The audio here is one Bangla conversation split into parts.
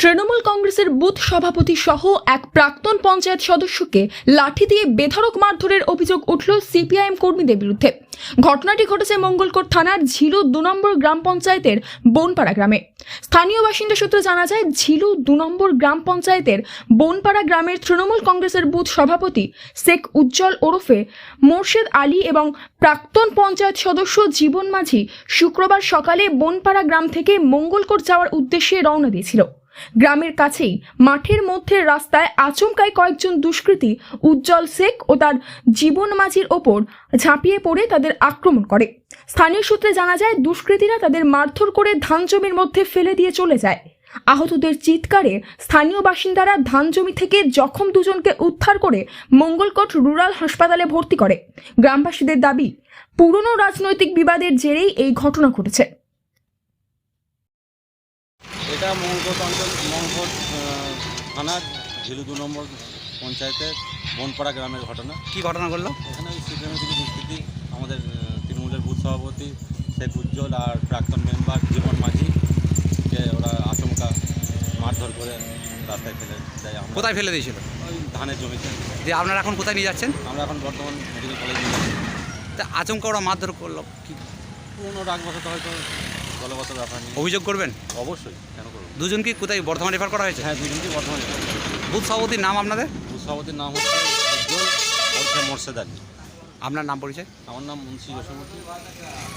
তৃণমূল কংগ্রেসের বুথ সভাপতি সহ এক প্রাক্তন পঞ্চায়েত সদস্যকে লাঠি দিয়ে বেধড়ক মারধরের অভিযোগ উঠল সিপিআইএম কর্মীদের বিরুদ্ধে। ঘটনাটি ঘটেছে মঙ্গলকোট থানার ঝিলু দু নম্বর গ্রাম পঞ্চায়েতের বনপাড়া গ্রামে। স্থানীয় বাসিন্দা সূত্রে জানা যায়, ঝিলু দু নম্বর গ্রাম পঞ্চায়েতের বনপাড়া গ্রামের তৃণমূল কংগ্রেসের বুথ সভাপতি শেখ উজ্জ্বল ওরফে মোর্শেদ আলী এবং প্রাক্তন পঞ্চায়েত সদস্য জীবন মাঝি শুক্রবার সকালে বনপাড়া গ্রাম থেকে মঙ্গলকোট যাওয়ার উদ্দেশ্যে রওনা দিয়েছিল। গ্রামের কাছেই মাঠের মধ্যে রাস্তায় আচমকায় কয়েকজন দুষ্কৃতী উজ্জ্বল শেখ ও তার জীবন মাঝির ওপর ঝাঁপিয়ে পড়ে তাদের আক্রমণ করে। স্থানীয় সূত্রে জানা যায়, দুষ্কৃতীরা তাদের মারধর করে ধান জমির মধ্যে ফেলে দিয়ে চলে যায়। আহতদের চিৎকারে স্থানীয় বাসিন্দারা ধান জমি থেকে জখম দুজনকে উদ্ধার করে মঙ্গলকোট রুরাল হাসপাতালে ভর্তি করে। গ্রামবাসীদের দাবি, পুরনো রাজনৈতিক বিবাদের জেরেই এই ঘটনা ঘটেছে। এটা মঙ্গলকোট অঞ্চল মঙ্গলকোট থানার ঝিলু দু নম্বর পঞ্চায়েতের বনপাড়া গ্রামের ঘটনা। কি ঘটনা ঘটলো? এখানে ওই সিপিএমের কিছু দুষ্কৃতি আমাদের তৃণমূলের বুথ সভাপতি শেখ উজ্জ্বল আর প্রাক্তন মেম্বার জীবন মাঝি যে ওরা আচমকা মারধর করে রাস্তায় ফেলে দেয় আমরা। কোথায় ফেলে দিয়েছিল? ওই ধানের জমিতে। যে আপনারা এখন কোথায় নিয়ে যাচ্ছেন? আমরা এখন বর্তমান মেডিকেল কলেজ নিয়ে যাচ্ছি। তা আচমকা ওরা মারধর করল কি? পুরোনো রাগ বসত হয়তো ব্যাপার অভিযোগ করবেন? অবশ্যই কেন করব দুজন কি কোথায় বর্ধমান রেফার করা হয়েছে? হ্যাঁ দুজনকে বর্তমানে বুথ সভাপতির নাম আপনাদের? বুথ সভাপতির নাম হচ্ছে উজ্জ্বল ওরফে মোর্শেদ আলী। আপনার নাম পরিচয়? আমার নাম মুন্সি যশোমতি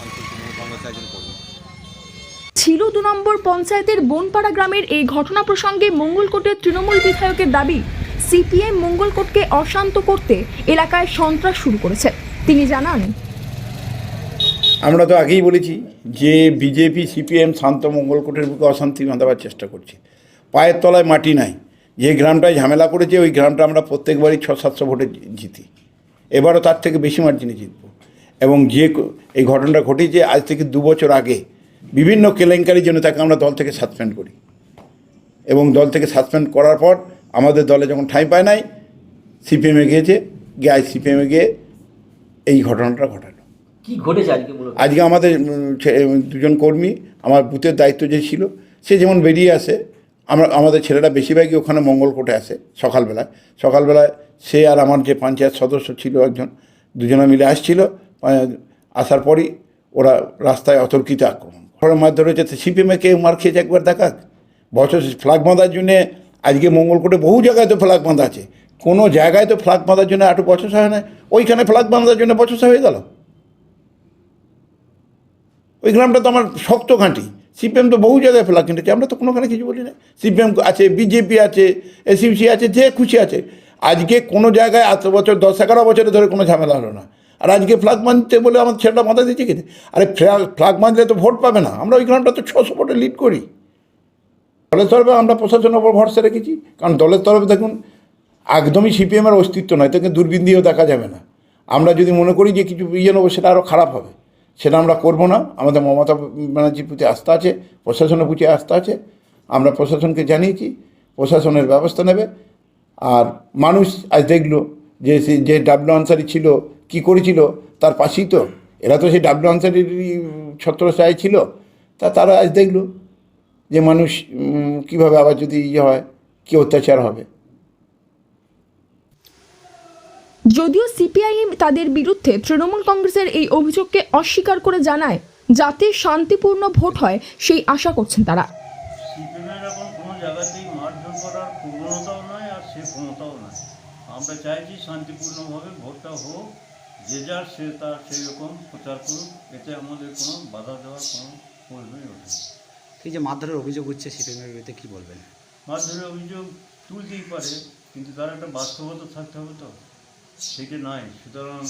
অঞ্চল তৃণমূল কংগ্রেসের একজন কর্মী। ছিল দু নম্বর পঞ্চায়েতের বনপাড়া গ্রামের এই ঘটনা প্রসঙ্গে মঙ্গলকোটের তৃণমূল বিধায়কের দাবি সিপিএম মঙ্গলকোটকে অশান্ত করতে এলাকায় সন্ত্রাস শুরু করেছে। তিনি জানান আমরা তো আগেই বলেছি যে বিজেপি, সিপিএম শান্ত মঙ্গলকোটের বুকে অশান্তি বাঁধাবার চেষ্টা করছে। পায়ের তলায় মাটি নাই। যে গ্রামটায় ঝামেলা করেছে, ওই গ্রামটা আমরা প্রত্যেকবারই ছ সাতশো ভোটে জিতি। এবারও তার থেকে বেশি মার্জিনে জিতব। এবং যে এই ঘটনাটা ঘটেছে আজ থেকে দু বছর আগে, বিভিন্ন কেলেঙ্কারির জন্য তাকে আমরা দল থেকে সাসপেন্ড করি। এবং দল থেকে সাসপেন্ড করার পর আমাদের দলে যখন ঠাঁই পায় নাই, সিপিএমে গিয়েছে, গিয়ে আজ সিপিএমে গিয়ে এই ঘটনাটা ঘটালো। কি আজকে আমাদের দুজন কর্মী, আমার বুথের দায়িত্ব যে ছিল, সে যেমন বেরিয়ে আসে, আমরা, আমাদের ছেলেরা বেশিরভাগই ওখানে মঙ্গলকোটে আসে সকালবেলায়। সকালবেলায় সে আর আমার যে পঞ্চায়েত সদস্য ছিল একজন, দুজনে মিলে আসছিল আসার পরই ওরা রাস্তায় অতর্কিত আক্রমণ ঘরের মাধ্যমে রয়েছে সিপিএমে কেউ মার খেয়েছে একবার দেখাক বছর ফ্ল্যাগ বাঁধার জন্যে আজকে মঙ্গলকোটে বহু জায়গায় তো ফ্ল্যাগ বাঁধা আছে। কোনো জায়গায় তো ফ্ল্যাগ বাঁধার জন্য একটু বছর হয় না ওইখানে ফ্ল্যাগ বাঁধার জন্য বছর হয়ে গেল। ওই গ্রামটা তো আমার শক্ত ঘাঁটি। সিপিএম তো বহু জায়গায় ফেলা কিনেছে। আমরা তো কোনোখানে কিছু বলি না। সিপিএম আছে, বিজেপি আছে এসইউসি আছে, যে খুশি আছে। আজকে কোনো জায়গায় এত বছর, দশ, এগারো বছরে ধরে কোনো ঝামেলা হলো না। আর আজকে ফ্ল্যাগ বাঁধতে বলে আমার ছেলেটা বাঁধা দিচ্ছে কি? আরে ফ্ল্যাগ বাঁধলে তো ভোট পাবে না। আমরা ওই গ্রামটা তো ছশো ভোটে লিড করি। দলের তরফে আমরা প্রশাসনের ওপর ভরসা রেখেছি। কারণ দলের তরফে দেখুন, একদমই সিপিএমের অস্তিত্ব নয়। তাকে দূরবীন দিয়েও দেখা যাবে না। আমরা যদি মনে করি যে কিছু ইয়ে নেব, সেটা আরও খারাপ হবে। সেটা আমরা করব না। আমাদের মমতা ব্যানার্জির প্রতি আস্থা আছে, প্রশাসনের প্রতি আস্থা আছে। আমরা প্রশাসনকে জানিয়েছি, প্রশাসনের ব্যবস্থা নেবে। আর মানুষ আজ দেখল যে যে ডাব্লু আনসারি ছিল, কি করেছিল, তার পাশেই তো, এরা তো সেই ডাব্লু আনসারিরই ছত্রছায় ছিল। তা তারা আজ দেখল যে মানুষ কীভাবে আবার যদি ইয়ে হয়, কী অত্যাচার হবে। যদিও সিপিআইএম তাদের বিরুদ্ধে তৃণমূল কংগ্রেসের এই অভিযোগকে অস্বীকার করে জানায় যাতে শান্তিপূর্ণ ভোট হয় সেই আশা করছেন তারা। কোনো জায়গাতেই মারধর করার প্রবণতাও নয় আর সে ক্ষমতাও নয় আমরা চাইছি শান্তিপূর্ণভাবে ভোটটা হোক যে যার সে তার সেই রকম প্রচার করুক এতে আমাদের কোনো বাধা দেওয়ার কোনো প্রয়োজনই ওঠে না। এই যে মারধরের অভিযোগ হচ্ছে সিপিএমের বিরুদ্ধে কি বলবেন? মারধরের অভিযোগ তুলতেই পারে কিন্তু তার একটা বাস্তবতা থাকতে হবে তো। সেটা নাই। সুতরাং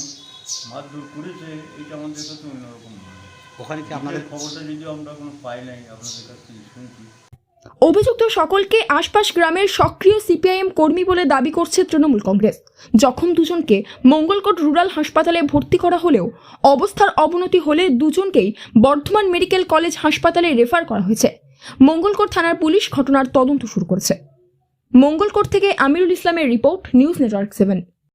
মারধর করেছে এটা আমাদের কাছে অন্যরকম নয়। ওখানে কি আপনাদের আপনাদের খবরটা যদি আমরা কোনো পাই নাই আপনাদের কাছ থেকে শুনছি। অভিযুক্ত সকলকে আশপাশ গ্রামের সক্রিয় সিপিআইএম কর্মী বলে দাবি করছে তৃণমূল কংগ্রেস। জখম দুজনকে মঙ্গলকোট রুরাল হাসপাতালে ভর্তি করা হলেও অবস্থার অবনতি হলে দুজনকেই বর্ধমান মেডিকেল কলেজ হাসপাতালে রেফার করা হয়েছে। মঙ্গলকোট থানার পুলিশ ঘটনার তদন্ত শুরু করেছে। মঙ্গলকোট থেকে আমিরুল ইসলামের report news network seven.